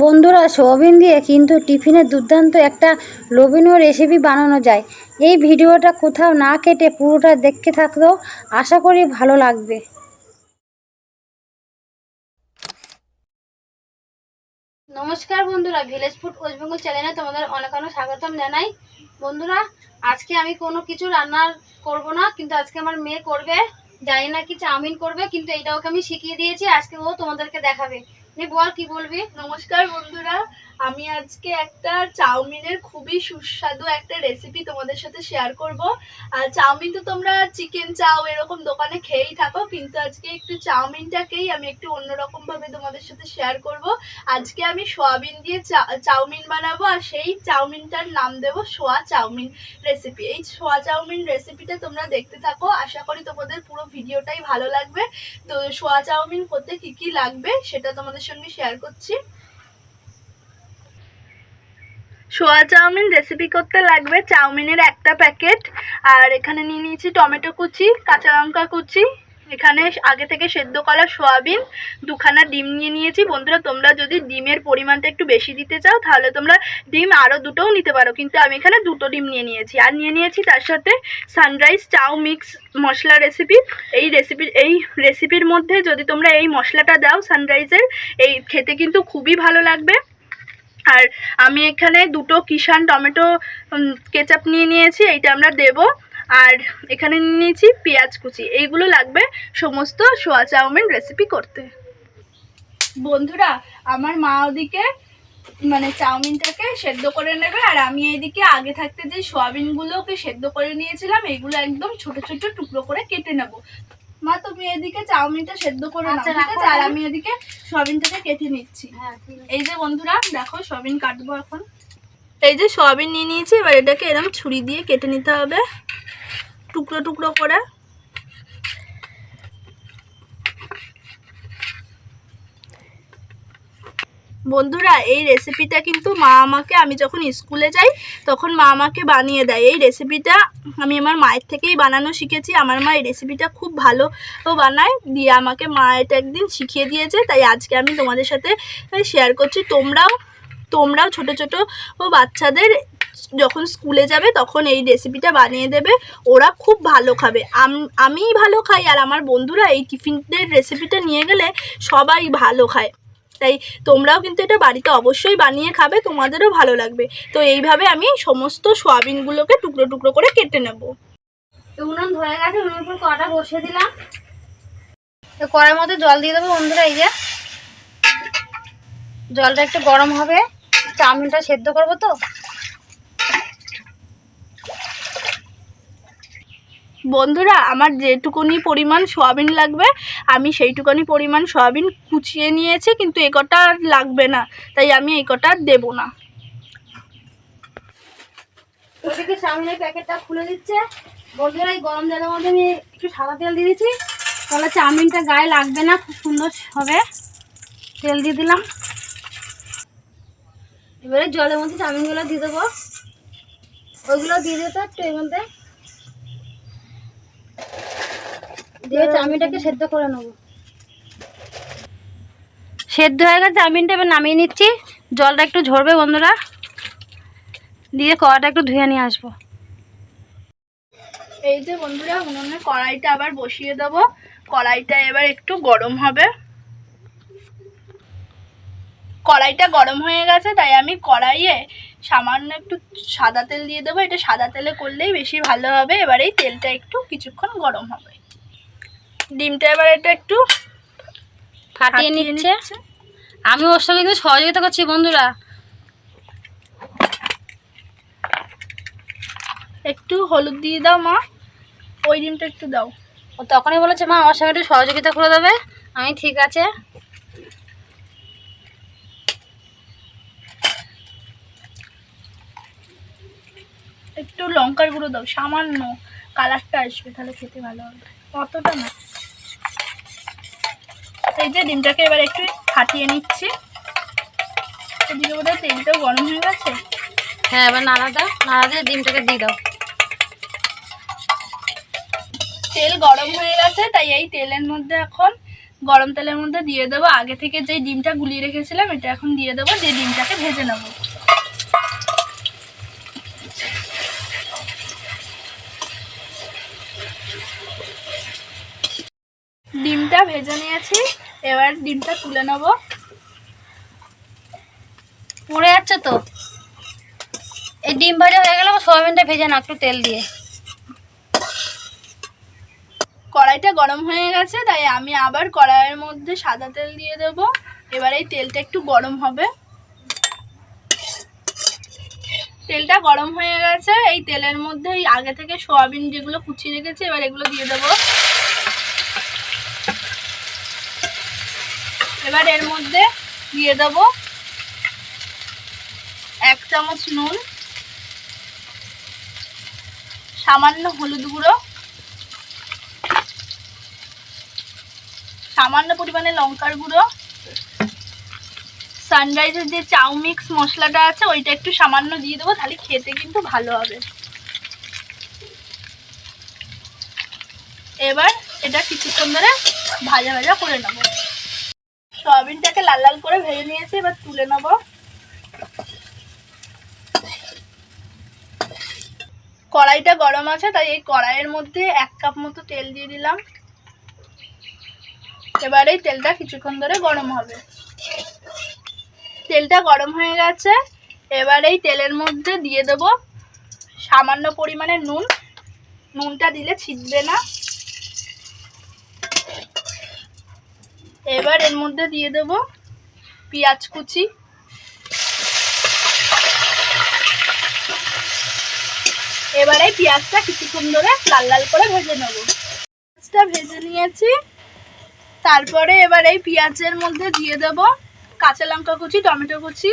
বন্ধুরা, সোয়াবিন দিয়ে কিন্তু টিফিনের দুর্দান্ত একটা লোভনীয় রেসিপি বানানো যায়। এই ভিডিওটা কোথাও না কেটে পুরোটা দেখতে থাকলেও আশা করি ভালো লাগবে। নমস্কার বন্ধুরা ভিলেজ ফুড ওয়েস্ট বেঙ্গল চ্যানেলে তোমাদের অনেক অনেক স্বাগতম জানাই। বন্ধুরা, আজকে আমি কোনো কিছু রান্নার করব না, কিন্তু আজকে আমার মেয়ে করবে। জানি না কি চাউমিন করবে, কিন্তু এইটা ওকে আমি শিখিয়ে দিয়েছি, আজকে ও তোমাদেরকে দেখাবে। বল কি বলবি? নমস্কার বন্ধুরা। আমি আজকে একটা চাউমিনের খুবই সুস্বাদু একটা রেসিপি তোমাদের সাথে শেয়ার করব। আর চাউমিন তো তোমরা চিকেন চাও এরকম দোকানে খেয়েই থাকো, কিন্তু আজকে একটু চাউমিনটাকেই আমি একটু অন্যরকম ভাবে তোমাদের সাথে শেয়ার করব। আজকে আমি সোয়াবিন দিয়ে চাউমিন বানাবো, আর সেই চাউমিনটার নাম দেব সোয়া চাউমিন রেসিপি এই সোয়া চাউমিন রেসিপিটা তোমরা দেখতে থাকো, আশা করি তোমাদের পুরো ভিডিওটাই ভালো লাগবে। তো সোয়া চাউমিন করতে কি কি লাগবে সেটা তোমাদের সঙ্গে শেয়ার করছি। সোয়া চাউমিন রেসিপি করতে লাগবে। চাউমিনের একটা প্যাকেট আর এখানে নিয়ে নিয়েছি টমেটো কুচি, কাঁচা লঙ্কা কুচি। এখানে আগে থেকে সেদ্ধ করা সোয়াবিন, দুখানা ডিম নিয়ে নিয়েছি। বন্ধুরা, তোমরা যদি ডিমের পরিমাণটা একটু বেশি দিতে চাও, তাহলে তোমরা ডিম আরও দুটোও নিতে পারো। কিন্তু আমি এখানে দুটো ডিম নিয়ে নিয়েছি। আর নিয়ে নিয়েছি তার সাথে সানরাইজ চাউ মিক্স মশলা রেসিপি এই রেসিপির এই রেসিপির মধ্যে যদি তোমরা এই মশলাটা দাও সানরাইজের এই খেতে কিন্তু খুবই ভালো লাগবে। আর আমি এখানে দুটো কিষান টমেটো কেচাপ নিয়ে নিয়েছি, এইটা আমরা দেব। আর এখানে নিয়ে নিয়েছি পেঁয়াজ কুচি, এইগুলো লাগবে সমস্ত সোয়া চাউমিন রেসিপি করতে। বন্ধুরা, আমার মা ওদিকে মানে চাউমিনটাকে সেদ্ধ করে নেবে, আর আমি এইদিকে আগে থাকতে যে সোয়াবিনগুলোকে সেদ্ধ করে নিয়েছিলাম, এইগুলো একদম ছোট ছোট টুকরো করে কেটে নেব। মা তুমি এদিকে চাউমিনটা সেদ্ধ করে নাও আচ্ছা, ঠিক আছে? আর আমি এদিকে সোয়াবিনটাকে কেটে নিচ্ছি। হ্যাঁ এই যে বন্ধুরা দেখো সয়াবিন কাটবো এখন। এই যে সয়াবিন নিয়ে নিয়েছি এবার এটাকে এরকম ছুরি দিয়ে কেটে নিতে হবে টুকরো টুকরো করে। বন্ধুরা, এই রেসিপিটা কিন্তু মা আমাকে, আমি যখন স্কুলে যাই, তখন মা আমাকে বানিয়ে দেয়। এই রেসিপিটা আমি আমার মায়ের থেকেই বানানো শিখেছি। আমার মা এই রেসিপিটা খুব ভালো বানায়। দিয়ে আমাকে মা এটা একদিন শিখিয়ে দিয়েছে। তাই আজকে আমি তোমাদের সাথে শেয়ার করছি। তোমরাও তোমরাও ছোট ছোট ও বাচ্চাদের যখন স্কুলে যাবে, তখন এই রেসিপিটা বানিয়ে দেবে। ওরা খুব ভালো খাবে। আম- আমিই ভালো খাই। আর আমার বন্ধুরা, এই টিফিনের রেসিপিটা নিয়ে গেলে সবাই ভালো খায়। তাই তোমরাও কিন্তু এটা বাড়িতে অবশ্যই বানিয়ে খাবে তোমাদেরও ভালো লাগবে। তো এইভাবে আমি সমস্ত সোয়াবিনগুলোকে টুকরো টুকরো করে কেটে নেব। তো উনুন ধরে গেছে উনুন উপর কড়াটা বসিয়ে দিলাম। তো কড়ার মধ্যে জল দিয়ে দেবো বন্ধুরা এই যে। জলটা একটু গরম হবে চাউমিনটা সেদ্ধ করব তো। বন্ধুরা আমার যেটুকুনি পরিমাণ সোয়াবিন লাগবে আমি সেইটুকানি পরিমাণ সয়াবিন কুচিয়ে নিয়েছি, কিন্তু এ কটা আর লাগবে না, তাই আমি এই কটা দেবো না। ওদিকে চাউমিনের প্যাকেটটা খুলে দিচ্ছে। বন্ধুরা, এই গরম জলের মধ্যে আমি একটু সাদা তেল দিয়ে দিচ্ছি। তাহলে চাউমিনটা গায়ে লাগবে না, খুব সুন্দর হবে। তেল দিয়ে দিলাম। এবারে জলের মধ্যে চাউমিনগুলো দিয়ে দেবো। ওইগুলো দিয়ে দিতে একটু এর মধ্যে দিয়ে চাউমিনটাকে সেদ্ধ করে নেব। সেদ্ধ হয়ে গেছে চাউমিনটা এবার নামিয়ে নিচ্ছি। জলটা একটু ঝরবে বন্ধুরা। দিয়ে কড়াটা একটু ধুয়ে নিয়ে আসব। এই যে বন্ধুরা উনুনে কড়াইটা আবার বসিয়ে দেবো। কড়াইটা এবার একটু গরম হবে। কড়াইটা গরম হয়ে গেছে তাই আমি কড়াইয়ে সামান্য একটু সাদা তেল দিয়ে দেবো। এটা সাদা তেলে করলেই বেশি ভালো হবে। এবার এই তেলটা একটু কিছুক্ষণ গরম হবে। ডিমটা এবার এটা একটু ফাটিয়ে নিচ্ছে। আমি ওর সঙ্গে কিন্তু সহযোগিতা করছি বন্ধুরা। একটু হলুদ দিয়ে দাও মা ওই ডিমটা একটু দাও। ও তখনই বলেছে মা আমার সঙ্গে একটু সহযোগিতা করে দেবে। আমি ঠিক আছে। একটু লঙ্কার গুঁড়ো দাও সামান্য কালারটা আসবে তাহলে খেতে ভালো হবে। অতটা না। এই যে ডিমটাকে এবার একটু ফাটিয়ে নিচ্ছি। এদিকে বোধহয় তেলটাও গরম হয়ে গেছে। হ্যাঁ এবার নাড়া দাও নাড়া দিয়ে ডিমটাকে দিয়ে দাও। তেল গরম হয়ে গেছে তাই এই তেলের মধ্যে এখন গরম তেলের মধ্যে দিয়ে দেবো। আগে থেকে যে ডিমটা গুলিয়ে রেখেছিলাম এটা এখন দিয়ে দেবো যে ডিমটাকে ভেজে নেব। ডিমটা ভেজে নিয়েছি। এবার ডিমটা তুলে নেব। পড়ে যাচ্ছে তো। এই ডিম ভাজা হয়ে গেলে সোয়াবিনটা ভেজে না একটু তেল দিয়ে। কড়াইটা গরম হয়ে গেছে, তাই আমি আবার কড়াইয়ের মধ্যে সাদা তেল দিয়ে দেব। এবার এই তেলটা একটু গরম হবে। তেলটা গরম হয়ে গেছে, এই তেলের মধ্যে এই আগে থেকে সোয়াবিন যেগুলো কুচিয়ে রেখেছি, এবার এগুলো দিয়ে দেবো। এবার এর মধ্যে দিয়ে দেব এক চামচ নুন, সামান্য হলুদ গুঁড়ো, সামান্য পরিমাণে লঙ্কার গুঁড়ো সানরাইজের যে চাউমিক্স মশলাটা আছে, ওইটা একটু সামান্য দিয়ে দেবো, তাহলে খেতে কিন্তু ভালো হবে। এবার এটা কিছুক্ষণ ধরে ভাজা ভাজা করে নেব। সয়াবিনটাকে লাল লাল করে ভেজে নিয়েছি, এবার তুলে নেব। কড়াইটা গরম আছে, তাই এই কড়াইয়ের মধ্যে এক কাপ মতো তেল দিয়ে দিলাম। এবার এই তেলটা কিছুক্ষণ ধরে গরম হবে। তেলটা গরম হয়ে গেছে, এবার এই তেলের মধ্যে দিয়ে দেবো সামান্য পরিমাণে নুন। নুনটা দিলে ছিটবে না। এবার এর মধ্যে দিয়ে দেব পেঁয়াজ কুচি। এবারে পেঁয়াজটা কিছুক্ষণ ধরে লাল লাল করে ভেজে নেব। পেঁয়াজটা ভেজে নিয়েছি। তারপরে এবার এই পেঁয়াজের মধ্যে দিয়ে দেব কাঁচা লঙ্কা কুচি, টমেটো কুচি।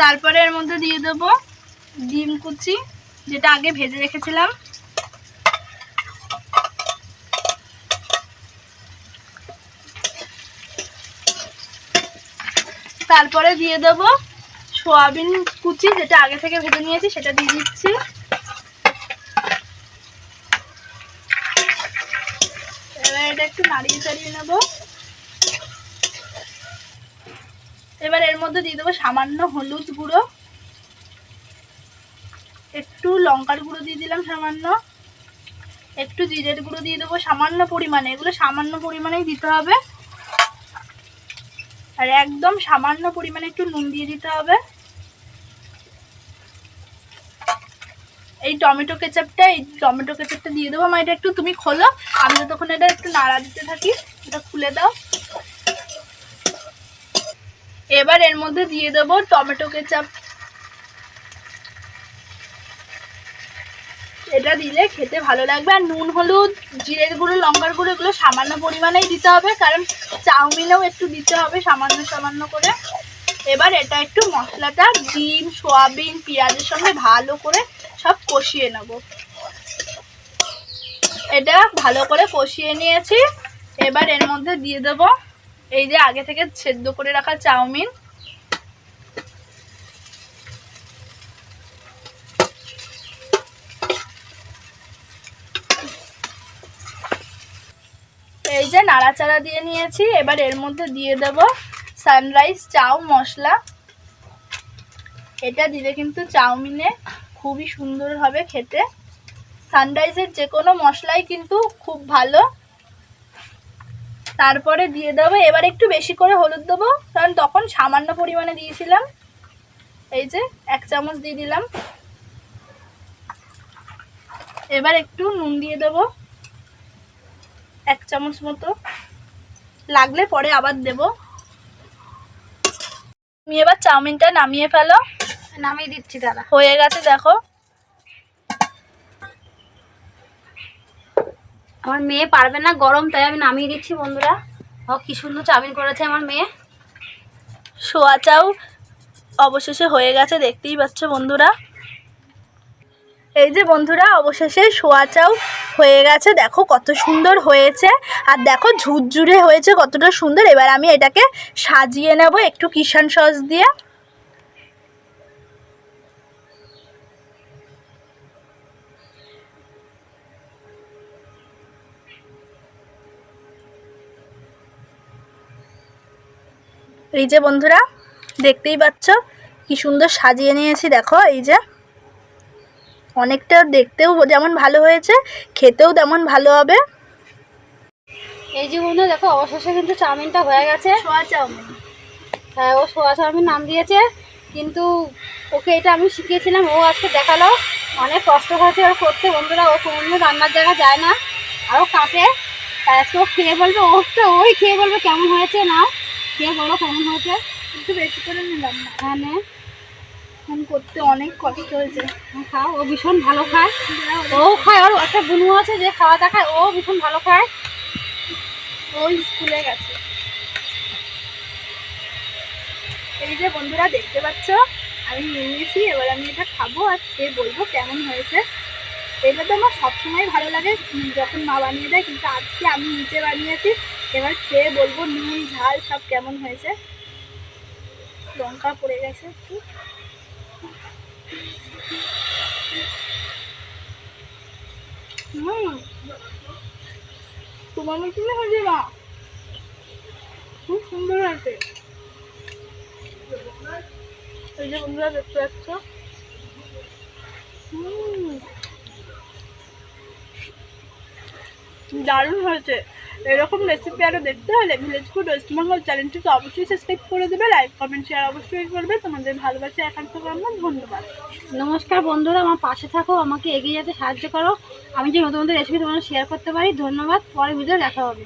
তারপরে এর মধ্যে দিয়ে দেব ডিম কুচি। যেটা আগে ভেজে রেখেছিলাম। তারপরে দিয়ে দেব সোয়াবিন কুচি, যেটা আগে থেকে ভেজে নিয়েছি, সেটা দিয়ে দিচ্ছি। এবার এটা একটু এবার এর মধ্যে দিয়ে দেবো সামান্য হলুদ গুঁড়ো। একটু লঙ্কার গুঁড়ো দিয়ে দিলাম সামান্য। একটু জিরের গুঁড়ো দিয়ে দেবো সামান্য পরিমাণে। এগুলো সামান্য পরিমাণেই দিতে হবে। আর একদম সামান্য পরিমাণে একটু নুন দিয়ে দিতে হবে। এই টমেটো কেচাপটা, এই টমেটো কেচাপটা দিয়ে দেবো। আমার এটা একটু তুমি খোলো। আমি যতক্ষণ এটা একটু নাড়া দিতে থাকি, এটা খুলে দাও। এবার এর মধ্যে দিয়ে দেবো টমেটো কেচাপ। দিলে খেতে ভালো লাগবে। আর নুন, হলুদ, জিরের গুঁড়ো, লঙ্কার গুঁড়ো এগুলো সামান্য পরিমাণেই দিতে হবে, কারণ চাউমিনেও একটু দিতে হবে সামান্য সামান্য করে। এবার এটা একটু মশলাটা, ডিম, সোয়াবিন, পেঁয়াজের সঙ্গে ভালো করে সব কষিয়ে নেব। এটা ভালো করে কষিয়ে নিয়েছি। এবার এর মধ্যে দিয়ে দেব এই যে আগে থেকে সেদ্ধ করে রাখা চাউমিন এই যে নাড়াচাড়া দিয়ে নিয়েছি, এবার এর মধ্যে দিয়ে দেব সানরাইজ চাউ মশলা। এটা দিলে কিন্তু চাউমিনে খুবই সুন্দর হবে খেতে। সানরাইজের যে কোনো মশলাই কিন্তু খুব ভালো। তারপরে দিয়ে দেবো, এবার একটু বেশি করে হলুদ দেবো, কারণ তখন সামান্য পরিমাণে দিয়েছিলাম। এই যে এক চামচ দিয়ে দিলাম। এবার একটু নুন দিয়ে দেবো। এক চামচ মতো। লাগলে পরে আবার দেব। তুমি এবার চাউমিনটা নামিয়ে ফেলো। নামিয়ে দিচ্ছি দাদা। হয়ে গেছে দেখো। আমার মেয়ে পারবে না গরম তাই আমি নামিয়ে দিচ্ছি বন্ধুরা। ও কি সুন্দর চাউমিন করেছে আমার মেয়ে। সোয়া চাউ অবশেষে হয়ে গেছে দেখতেই পাচ্ছ বন্ধুরা। এই যে বন্ধুরা, অবশেষে সোয়াটাও হয়ে গেছে। দেখো কত সুন্দর হয়েছে। আর দেখো ঝুরঝুরে হয়েছে, কতটা সুন্দর। এবার আমি এটাকে সাজিয়ে নেব একটু কিষান সস দিয়ে। এই যে বন্ধুরা, দেখতেই পাচ্ছ কি সুন্দর সাজিয়ে নিয়েছি। দেখো এই যে অনেকটা দেখতেও যেমন ভালো হয়েছে খেতেও তেমন ভালো হবে। এই যে বন্ধু দেখো অবশেষে কিন্তু চাউমিনটা হয়ে গেছে। Soya chowmein. হ্যাঁ ও সোয়া চাউমিন নাম দিয়েছে কিন্তু ওকে এটা আমি শিখিয়েছিলাম ও আজকে দেখাল। অনেক কষ্ট হয়েছে ওর করতে বন্ধুরা ও কোনো রান্নার জায়গা যায় না আরও কাঁপে। তাই আজকে ও খেয়ে বলবে ও তো ওই খেয়ে বলবে কেমন হয়েছে না খেয়ে বলো কেমন হয়েছে। একটু বেশি করে নিলাম না। হ্যাঁ এখন করতে অনেক কষ্ট হয়েছে। হ্যাঁ, খাও ও ভীষণ ভালো খায়। ও খায় ওর একটা বুনু আছে যে খাওয়া দেখায় ও ভীষণ ভালো খায়। ওই স্কুলে গেছে। এই যে বন্ধুরা দেখতে পাচ্ছ? আমি নিয়ে নিয়েছি এবার আমি এটা খাব আর খেয়ে বলব কেমন হয়েছে। এটা তো আমার সবসময় ভালো লাগে যখন মা বানিয়ে দেয় কিন্তু আজকে আমি নিজে বানিয়েছি। এবার খেয়ে বলব নুন ঝাল সব কেমন হয়েছে। লঙ্কা পড়ে গেছে একটু। তোমার তুমি হয়েছে মা খুব সুন্দর হয়েছে এই যে বন্ধুরা দেখতে পাচ্ছ। দারুণ হয়েছে। এরকম রেসিপি আরও দেখতে হলে ভিলেজ ফুড ওয়েস্টবেঙ্গল চ্যানেলটিকে অবশ্যই সাবস্ক্রাইব করে দেবে লাইক কমেন্ট শেয়ার অবশ্যই করবে। তোমাদের ভালোবাসা একান্ত কামনা ধন্যবাদ। নমস্কার বন্ধুরা, আমার পাশে থাকো, আমাকে এগিয়ে যেতে সাহায্য করো। আমি যে নতুন নতুন রেসিপি তোমাদের শেয়ার করতে পারি, ধন্যবাদ। পরে ভিডিও দেখা হবে।